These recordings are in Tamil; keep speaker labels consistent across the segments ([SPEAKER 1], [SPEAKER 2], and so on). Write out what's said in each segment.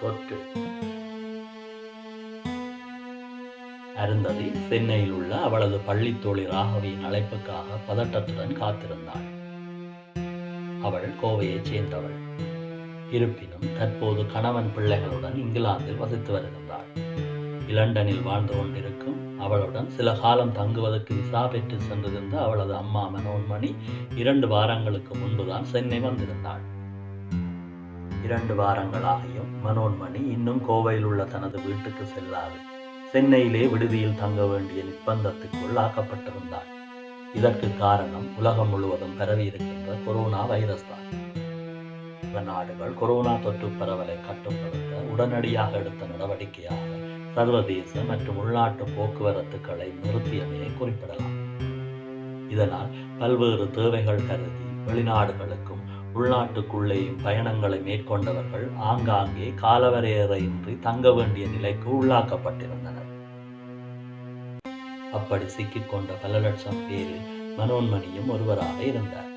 [SPEAKER 1] தொற்று அருந்ததி சென்னையில் உள்ள அவளது பள்ளி தோழி ராகவியின் அழைப்புக்காக பதட்டத்துடன் காத்திருந்தாள். அவள் கோவையைச் சேர்ந்தவள். இருப்பினும் தற்போது கணவன் பிள்ளைகளுடன் இங்கிலாந்தில் வசித்து வருகின்றாள். இலண்டனில் வாழ்ந்து கொண்டிருக்கும் அவளுடன் சில காலம் தங்குவதற்கு விசா பெற்று சென்றிருந்த அவளது அம்மா மனோன்மணி இரண்டு வாரங்களுக்கு முன்புதான் சென்னை வந்திருந்தாள். இரண்டு வாரங்களாகியும் மனோன்மணி இன்னும் கோவையில் உள்ள தனது வீட்டுக்கு செல்லாது. சென்னையிலே விடுதியில் தங்க வேண்டிய நிர்பந்தத்துக்குள் ஆக்கப்பட்டிருந்தார். இதற்கு காரணம் உலகம் முழுவதும் பரவி இருக்கின்ற கொரோனா வைரஸ் தான். நாடுகள் கொரோனா தொற்று பரவலை கட்டுப்படுத்த உடனடியாக எடுத்த நடவடிக்கையாக சர்வதேச மற்றும் உள்நாட்டு போக்குவரத்துக்களை நிறுத்தியமையை குறிப்பிடலாம். இதனால் பல்வேறு தேவைகள் கருதி வெளிநாடுகளுக்கும் உள்நாட்டுக்குள்ளேயும் பயணங்களை மேற்கொண்டவர்கள் ஆங்காங்கே காலவரையறையின்றி தங்க வேண்டிய நிலைக்கு உள்ளாக்கப்பட்டிருந்தனர். அப்படி சிக்கிக்கொண்ட பல லட்சம் பேரில் மனோன்மணியும் ஒருவராக இருந்தார்.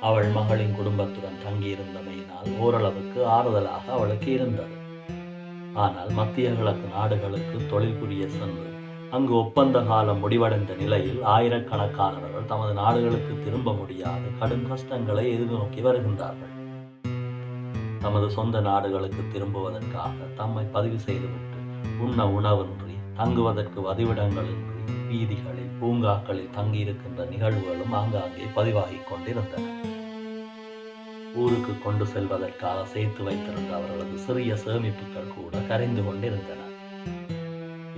[SPEAKER 1] அவள் மகளின் குடும்பத்துடன் தங்கியிருந்தமையினால் ஓரளவுக்கு ஆறுதலாக அவளுக்கு இருந்தது. ஆனால் மத்திய கிழக்கு நாடுகளுக்கு தொழில் புரிய சென்று அங்கு ஒப்பந்த காலம் முடிவடைந்த நிலையில் ஆயிரக்கணக்கானவர்கள் தமது நாடுகளுக்கு திரும்ப முடியாது கடும் கஷ்டங்களை எதிர்நோக்கி வருகின்றார்கள். தமது சொந்த நாடுகளுக்கு திரும்புவதற்காக தம்மை பதிவு செய்துவிட்டு உண்ண உணவின்றி தங்குவதற்கு வதிவிடங்களின்றி வீதிகளில் பூங்காக்களில் தங்கியிருக்கின்ற நிகழ்வுகளும் ஆங்காங்கே பதிவாகிக் கொண்டிருந்தன. ஊருக்கு கொண்டு செல்வதற்காக சேர்த்து வைத்திருந்த அவர்களது சிறிய சேமிப்புகள் கூட கரைந்து கொண்டிருந்தன.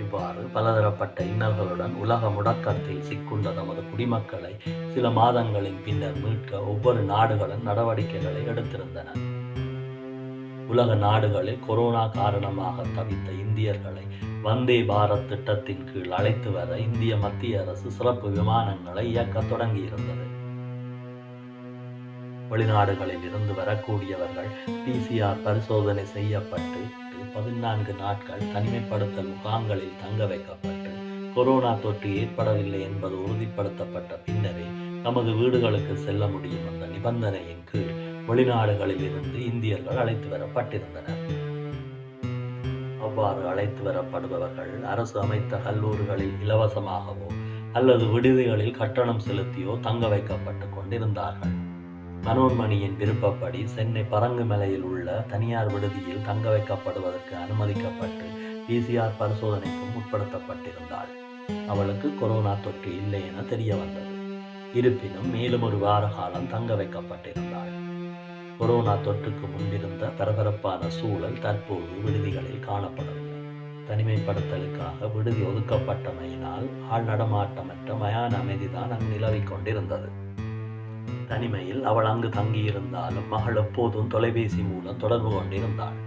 [SPEAKER 1] இவ்வாறு பலதரப்பட்ட இன்னல்களுடன் உலக முடக்கத்தில் சிக்குண்ட தமது குடிமக்களை சில மாதங்களின் பின்னர் மீட்க ஒவ்வொரு நாடுகளும் நடவடிக்கைகளை எடுத்திருந்தன. உலக நாடுகளில் கொரோனா காரணமாக தவித்த இந்தியர்களை வந்தே பாரத் திட்டத்தின் கீழ் அழைத்து வர இந்திய மத்திய அரசு சிறப்பு விமானங்களை இயக்க தொடங்கியிருந்தது. வெளிநாடுகளில் இருந்து வரக்கூடியவர்கள் பிசிஆர் பரிசோதனை செய்யப்பட்டு பதினான்கு நாட்கள் தனிமைப்படுத்தல் முகாம்களில் தங்க வைக்கப்பட்டு கொரோனா தொற்று ஏற்படவில்லை என்பது உறுதிப்படுத்தப்பட்ட பின்னரே தமது வீடுகளுக்கு செல்ல முடியும் என்ற நிபந்தனையின் கீழ் வெளிநாடுகளில் இருந்து இந்தியர்கள் அழைத்து வரப்பட்டிருந்தனர். அவ்வாறு அழைத்து வரப்படுபவர்கள் அரசு அமைத்த கல்லூரிகளில் இலவசமாகவோ அல்லது விடுதிகளில் கட்டணம் செலுத்தியோ தங்க வைக்கப்பட்டு கொண்டிருந்தார்கள். மனோன்மணியின் விருப்பப்படி சென்னை பரங்குமலையில் உள்ள தனியார் விடுதியில் தங்க வைக்கப்படுவதற்கு அனுமதிக்கப்பட்டு பிசிஆர் பரிசோதனைக்கும் உட்படுத்தப்பட்டிருந்தாள். அவளுக்கு கொரோனா தொற்று இல்லை என தெரிய வந்தது இருப்பினும் மேலும் ஒரு வார காலம் தங்க வைக்கப்பட்டிருந்தாள். கொரோனா தொற்றுக்கு முன்பிருந்த பரபரப்பான சூழல் தற்போது விடுதிகளில் காணப்படவில்லை தனிமைப்படுத்தலுக்காக விடுதி ஒதுக்கப்பட்டமையினால் ஆள் நடமாட்டமற்ற மயான அமைதிதான் அங்கு நிலவிக் கொண்டிருந்தது. தனிமையில் அவள் அங்கு தங்கியிருந்தாலும் மகள் எப்போதும் தொலைபேசி மூலம் தொடர்பு கொண்டிருந்தாள்.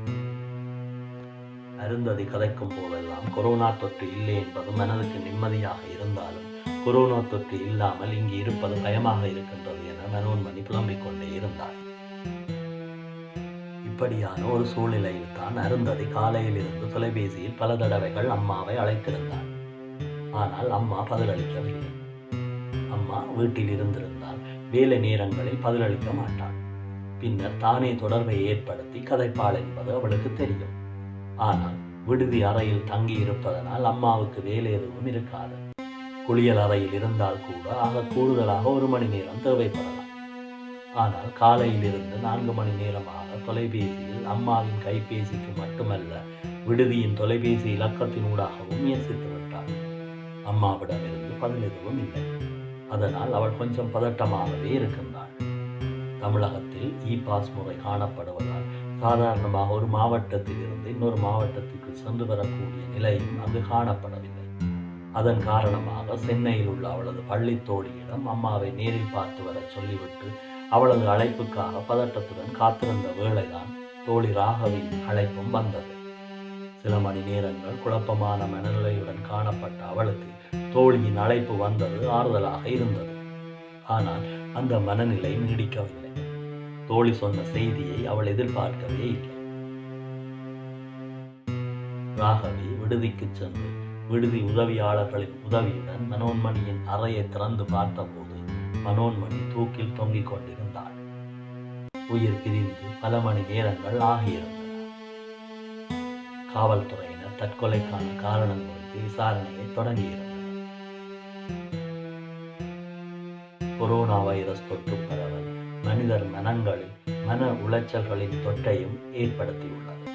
[SPEAKER 1] அருந்ததி கதைக்கும் போதெல்லாம் கொரோனா தொற்று இல்லை என்பது மனதுக்கு நிம்மதியாக இருந்தாலும் கொரோனா தொற்று இல்லாமல் இங்கு இருப்பது பயமாக இருக்கின்றது என மனோன்மணி புலம்பிக் கொண்டே இருந்தாள். இப்படியான ஒரு சூழ்நிலையில் தான் அருந்ததி காலையில் இருந்து தொலைபேசியில் பல தடவைகள் அம்மாவை அழைத்திருந்தாள். ஆனால் அம்மா பதிலளிக்கவில்லை. அம்மா வீட்டில் இருந்திருந்தார் வேலை நேரங்களை பதிலளிக்க மாட்டாள். பின்னர் தானே தொடர்பை ஏற்படுத்தி கதைப்பாள் என்பது அவளுக்கு தெரியும். ஆனால் விடுதி அறையில் தங்கி இருப்பதனால் அம்மாவுக்கு வேலை எதுவும் இருக்காது. குளியல் அறையில் இருந்தால் கூட ஆக கூடுதலாக ஒரு மணி நேரம் தேவைப்படலாம். ஆனால் காலையில் இருந்து நான்கு மணி நேரமாக தொலைபேசியில் அம்மாவின் கைபேசிக்கு மட்டுமல்ல விடுதியின் தொலைபேசி இலக்கத்தினூடாகவும் முயற்சித்து விட்டார் அம்மாவிடமிருந்து பதில் எதுவும் இல்லை. அதனால் அவள் கொஞ்சம் பதட்டமாகவே இருக்கின்றாள். தமிழகத்தில் இ பாஸ் முறை காணப்படுவதால் சாதாரணமாக ஒரு மாவட்டத்திலிருந்து இன்னொரு மாவட்டத்திற்கு சென்று வரக்கூடிய நிலையும் அங்கு காணப்படவில்லை. அதன் காரணமாக சென்னையில் உள்ள அவளது பள்ளி தோழியிடம் அம்மாவை நேரில் பார்த்து வர சொல்லிவிட்டு அவளது அழைப்புக்காக பதட்டத்துடன் காத்திருந்த வேளைதான் தோழி ராகவின் அழைப்பும் வந்தது. சில மணி நேரங்கள் குழப்பமான மனநிலையுடன் காணப்பட்ட அவளுக்கு தோழியின் அழைப்பு வந்தது ஆறுதலாக இருந்தது. ஆனால் அந்த மனநிலை நீடிக்கவில்லை. தோழி சொன்ன செய்தியை அவள் எதிர்பார்க்கவே இல்லை. ராகவி விடுதிக்கு சென்று விடுதி உதவியாளர்களின் உதவியுடன் மனோன்மணியின் அறையை திறந்து பார்த்தபோது மனோன்மணி தூக்கில் தொங்கிக் கொண்டிருந்தாள். உயிர் பிரிந்து பல மணி நேரங்கள் ஆகியிருந்தன. காவல்துறையினர் தற்கொலைக்கான காரணம் குறித்து விசாரணையை தொடங்கியிருந்தனர். கொரோனா வைரஸ் தொற்று பரவல் மனிதர் மனங்களில் மன உளைச்சல்களின் தொற்றையும் ஏற்படுத்தியுள்ளது